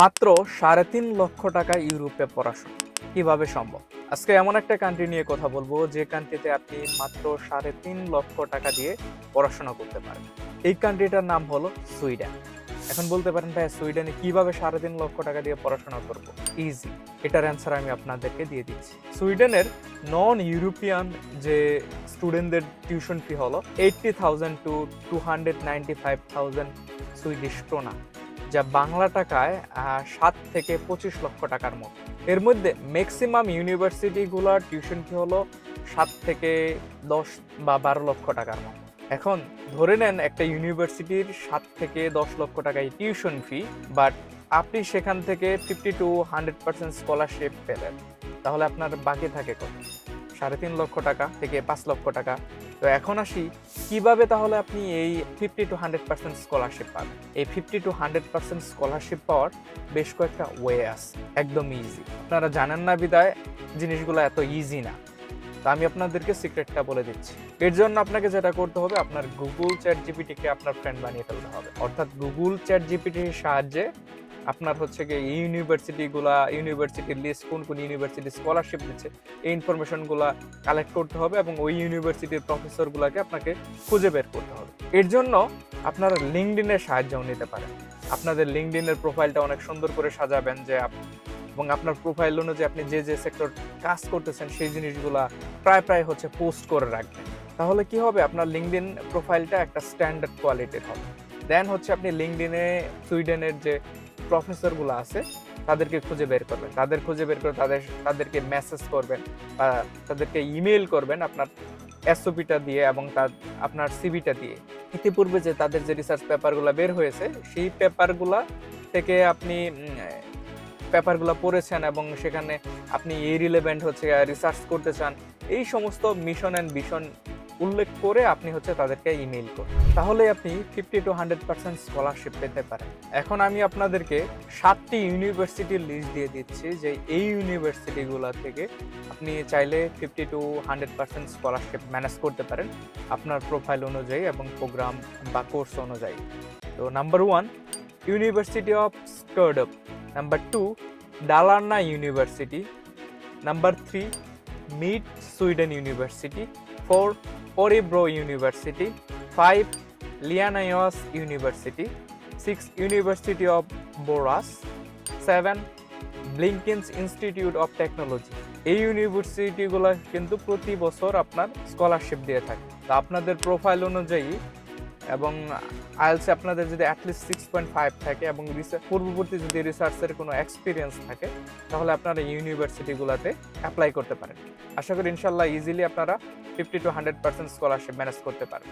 মাত্র সাড়ে তিন লক্ষ টাকা ইউরোপে পড়াশোনা। কীভাবে সম্ভব? আজকে এমন একটা কান্ট্রি নিয়ে কথা বলব, যে কান্ট্রিতে আপনি মাত্র সাড়ে তিন লক্ষ টাকা দিয়ে পড়াশোনা করতে পারেন এই কান্ট্রিটার নাম হলো সুইডেন। এখন বলতে পারেন ভাই সুইডেনে কীভাবে সাড়ে তিন লক্ষ টাকা দিয়ে পড়াশোনা করব? ইজি এটার অ্যান্সার আমি আপনাদেরকে দিয়ে দিচ্ছি। সুইডেনের নন ইউরোপিয়ান যে স্টুডেন্টদের টিউশন ফি হলো eighty thousand two two hundred ninety five thousand Swedish টোনা যা বাংলা টাকায় সাত থেকে পঁচিশ লক্ষ টাকার মতো। এর মধ্যে ম্যাক্সিমাম ইউনিভার্সিটিগুলোর টিউশন ফি হলো সাত থেকে দশ বা বারো লক্ষ টাকার মতো। এখন ধরে নেন একটা ইউনিভার্সিটির সাত থেকে দশ লক্ষ টাকায় টিউশন ফি বাট আপনি সেখান থেকে fifty to hundred percent scholarship পেলেন। তাহলে আপনার বাকি থাকে কত? সাড়ে তিন লক্ষ টাকা থেকে পাঁচ লক্ষ টাকা। তো এখন আসি, কীভাবে তাহলে আপনি এই fifty to hundred percent scholarship পান? এই fifty to hundred percent scholarship পাওয়ার বেশ কয়েকটা ওয়ে আছে, একদম ইজি আপনারা জানেন না বিদায়, জিনিসগুলো এত ইজি না। তো আমি আপনাদেরকে সিক্রেটটা বলে দিচ্ছি। এর জন্য আপনাকে যেটা করতে হবে, আপনার গুগল চ্যাট জিপিটিকে আপনার ফ্রেন্ড বানিয়ে ফেলতে হবে। অর্থাৎ গুগল চ্যাট জিপিটির সাহায্যে আপনার হচ্ছে কি ইউনিভার্সিটিগুলা ইউনিভার্সিটির লিস্ট কোন কোন ইউনিভার্সিটি স্কলারশিপ দিচ্ছে, এই ইনফরমেশনগুলা কালেক্ট করতে হবে এবং ওই ইউনিভার্সিটির প্রফেসরগুলোকে আপনাকে খুঁজে বের করতে হবে। এর জন্য আপনারা লিঙ্কডিনের সাহায্যও নিতে পারেন। আপনাদের লিঙ্কডিনের প্রোফাইলটা অনেক সুন্দর করে সাজাবেন যে এবং আপনার প্রোফাইল অনুযায়ী আপনি যে যে সেক্টর কাজ করতেছেন সেই জিনিসগুলা প্রায় প্রায় হচ্ছে পোস্ট করে রাখবেন। তাহলে কি হবে? আপনার লিঙ্কডিন প্রোফাইলটা একটা স্ট্যান্ডার্ড কোয়ালিটির হবে। দেন হচ্ছে আপনি লিঙ্কডিনে সুইডেনের যে প্রফেসরগুলো আছে, তাদেরকে খুঁজে বের করবেন। তাদের খুঁজে বের করে তাদের, তাদেরকে মেসেজ করবেন বা তাদেরকে ইমেল করবেন আপনার এসওপিটা দিয়ে এবং তার, আপনার সিভিটা দিয়ে। ইতিপূর্বে যে তাদের যে রিসার্চ পেপারগুলো বের হয়েছে, সেই পেপারগুলা থেকে আপনি পেপারগুলো পড়েছেন এবং সেখানে আপনি এই রিলেভেন্ট হচ্ছে রিসার্চ করতে চান, এই সমস্ত মিশন অ্যান্ড ভিশন উল্লেখ করে আপনি হচ্ছে তাদেরকে ইমেল করুন। তাহলে আপনি fifty to hundred percent scholarship পেতে পারেন। এখন আমি আপনাদেরকে সাতটি ইউনিভার্সিটির লিস্ট দিয়ে দিচ্ছি, যে এই ইউনিভার্সিটিগুলো থেকে আপনি চাইলে fifty to hundred percent scholarship manage করতে পারেন আপনার প্রোফাইল অনুযায়ী এবং প্রোগ্রাম বা কোর্স অনুযায়ী। তো number one university of স্টার্ডআপ number two Dalarna university number three Mid Sweden university four Orebro university, five Linnaeus university, six university of Boras, seven Blekinge institute of technology. এই ইউনিভার্সিটিগুলো কিন্তু প্রতি বছর আপনার স্কলারশিপ দিয়ে থাকে। তা আপনাদের প্রোফাইল অনুযায়ী এবং আইএলসি আপনাদের যদি অ্যাটলিস্ট সিক্স পয়েন্ট ফাইভ থাকে এবং রিসার্চ পূর্ববর্তী যদি রিসার্চের কোনো এক্সপিরিয়েন্স থাকে, তাহলে আপনারা ইউনিভার্সিটিগুলোতে অ্যাপ্লাই করতে পারেন। আশা করি ইনশাল্লাহ ইজিলি আপনারা fifty to hundred percent scholarship manage করতে পারেন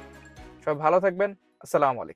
সব ভালো থাকবেন। আসসালামু আলাইকুম।